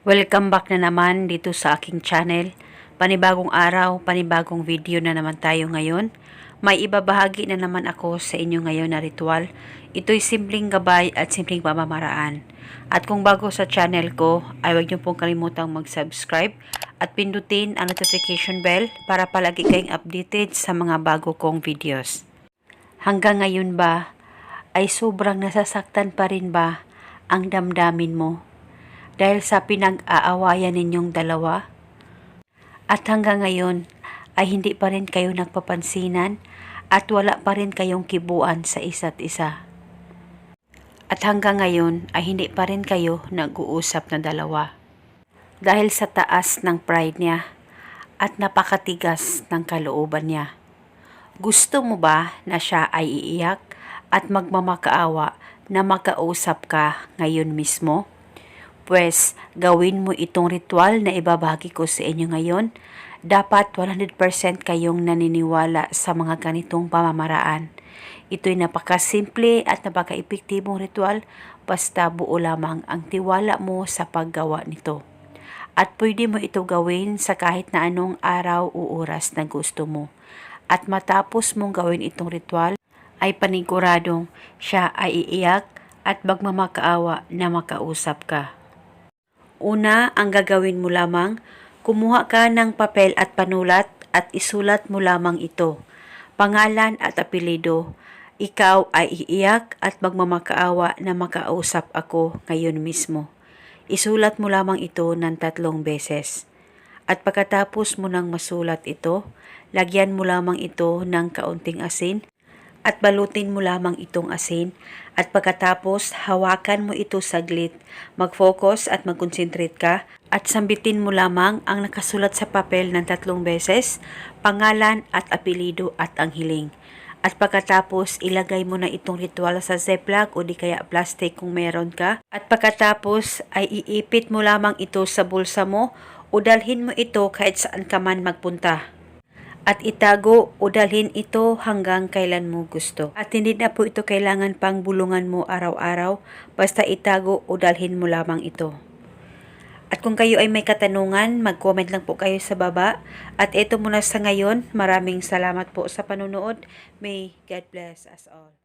Welcome back na naman dito sa aking channel. Panibagong araw, panibagong video na naman tayo ngayon. May ibabahagi na naman ako sa inyo ngayon na ritual. Ito'y simpleng gabay at simpleng pamamaraan. At kung bago sa channel ko, ay huwag niyo pong kalimutang mag-subscribe at pindutin ang notification bell para palagi kayong updated sa mga bago kong videos. Hanggang ngayon ba, ay sobrang nasasaktan pa rin ba ang damdamin mo dahil sa pinag-aawayan ninyong dalawa? At hanggang ngayon ay hindi pa rin kayo nagpapansinan at wala pa rin kayong kibuan sa isa't isa. At hanggang ngayon ay hindi pa rin kayo nag-uusap na dalawa. Dahil sa taas ng pride niya at napakatigas ng kalooban niya. Gusto mo ba na siya ay iiyak at magmamakaawa na makausap ka ngayon mismo? Pwes, gawin mo itong ritual na ibabagi ko sa inyo ngayon. Dapat 100% kayong naniniwala sa mga ganitong pamamaraan. Ito'y napakasimple at napaka-epektibong ritual basta buo lamang ang tiwala mo sa paggawa nito. At pwede mo ito gawin sa kahit na anong araw o oras na gusto mo. At matapos mong gawin itong ritual, ay paniguradong siya ay iiyak at magmamakaawa na makausap ka. Una, ang gagawin mo lamang, kumuha ka ng papel at panulat at isulat mo lamang ito. Pangalan at apelido. Ikaw ay iiyak at magmamakaawa na makausap ako ngayon mismo. Isulat mo lamang ito ng tatlong beses. At pagkatapos mo nang masulat ito, lagyan mo lamang ito ng kaunting asin at balutin mo lamang itong asin at pagkatapos hawakan mo ito saglit, mag-focus at mag-concentrate ka at sambitin mo lamang ang nakasulat sa papel ng tatlong beses, pangalan at apelido at ang hiling. At pagkatapos, ilagay mo na itong ritual sa ziploc o di kaya plastic kung meron ka. At pagkatapos, ay iipit mo lamang ito sa bulsa mo o dalhin mo ito kahit saan ka man magpunta at itago o dalhin ito hanggang kailan mo gusto. At hindi na po ito kailangan pang bulungan mo araw-araw, basta itago o dalhin mo lamang ito. At kung kayo ay may katanungan, mag-comment lang po kayo sa baba. At ito muna sa ngayon, maraming salamat po sa panonood. May God bless us all.